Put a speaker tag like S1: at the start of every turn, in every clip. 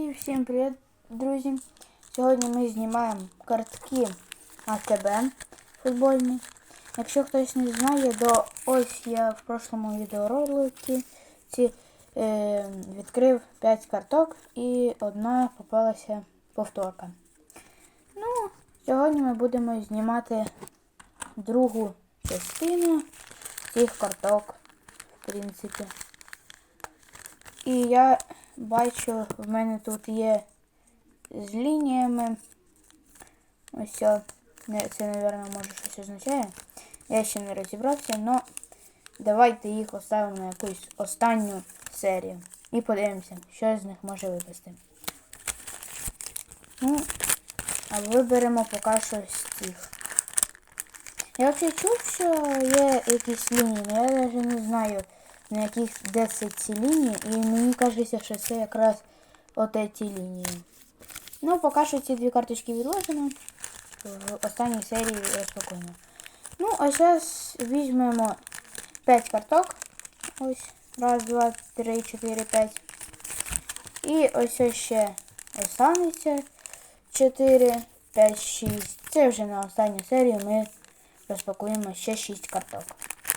S1: І всім привіт, друзі! Сьогодні ми знімаємо картки АТБ футбольні. Якщо хтось не знає, то ось я в прошлому відеороликі ці, е, відкрив 5 карток і одна попалася повторка. Ну, сьогодні ми будемо знімати другу частину цих карток, в принципі. І я бачу, в мене тут є з лініями. Ось це, мабуть, може щось означає. Я ще не розібрався, але давайте їх оставимо на якусь останню серію. І подивимося, що з них може випасти. Ну, а виберемо поки що з цих. Я взагалі чув, що є якісь лінії, але я навіть не знаю, на яких де це ці лінії, і мені кажеться, що це якраз от ці лінії. Ну, поки що ці дві карточки відложено. В останній серії розпакуємо. Ну, а зараз візьмемо 5 карток. Ось. Раз, два, три, чотири, п'ять. І ось ще останеться 4, 5, 6. Це вже на останню серію ми розпакуємо ще 6 карток.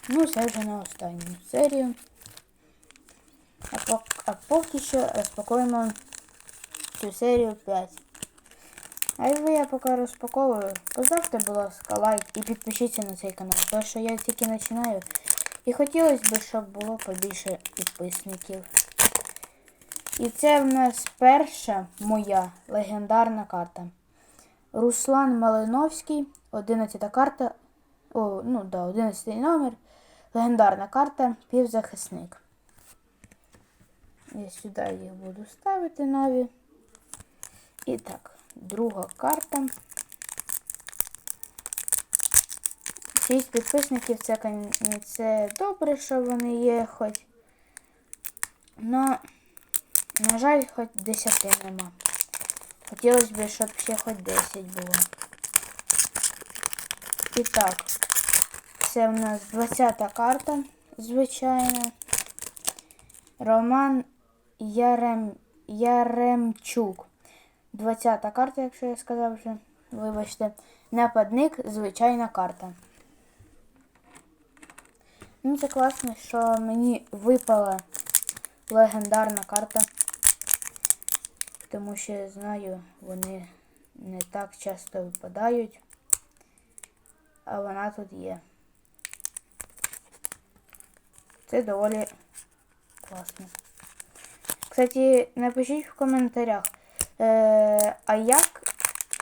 S1: Ну, це вже на останню серію. А, пок- а поки що розпакуємо цю серію 5. А якби я поки розпаковую, поставте, будь ласка, лайк і підпишіться на цей канал, тому що я тільки починаю. І хотілося б, щоб було побільше підписників. І це в нас перша моя легендарна карта. Руслан Малиновський, 11 карта. О, ну да, 11 номер. Легендарна карта, півзахисник. Я сюди їх буду ставити нові. І так, друга карта. Шість підписників це, це добре, що вони є хоч. Но, на жаль, хоч 10 нема. Хотілося б, щоб ще хоч 10 було. І так, це в нас 20 карта, звичайно. Роман Ярем... Яремчук. 20 карта, якщо я сказав вже. Вибачте. Нападник, звичайна карта. Ну, це класно, що мені випала легендарна карта. Тому що я знаю, вони не так часто випадають. А вона тут є. Це доволі класно. Кстати, напишіть в коментарях, е, а як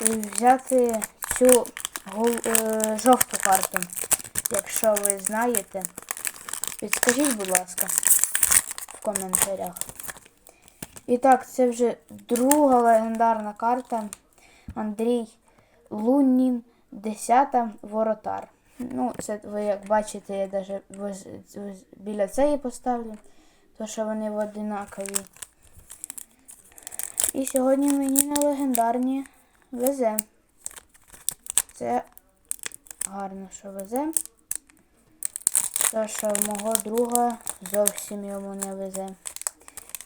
S1: взяти цю гол, е, жовту карту, якщо ви знаєте. Підскажіть, будь ласка, в коментарях. І так, це вже друга легендарна карта. Андрій Лунін, 10 воротар. Ну, це ви як бачите, я навіть біля цієї поставлю, тому що вони одинакові. І сьогодні мені на легендарні везе. Це гарно, що везе. Тому що мого друга зовсім йому не везе.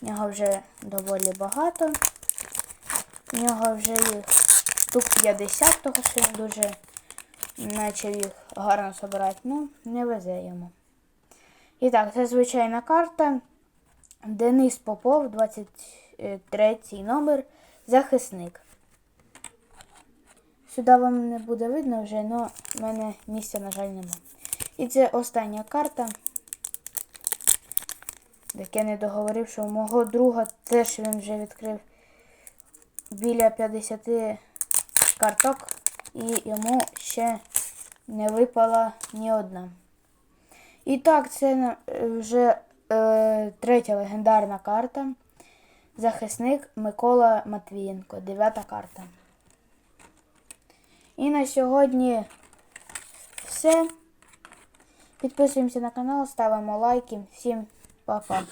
S1: В нього вже доволі багато. В нього вже їх штук 50, того що він дуже почав їх гарно збирати. Ну, не везе йому. І так, це звичайна карта. Денис Попов, 23 номер, захисник. Сюди вам не буде видно вже, але в мене місця, на жаль, нема. І це остання карта. Так я не договорив, що у мого друга теж він вже відкрив біля 50 карток, і йому ще не випала ні одна. І так, це е, вже е, третя легендарна карта. Захисник Микола Матвієнко, дев'ята карта. І на сьогодні все. Підписуємося на канал, ставимо лайки. Всім па-па.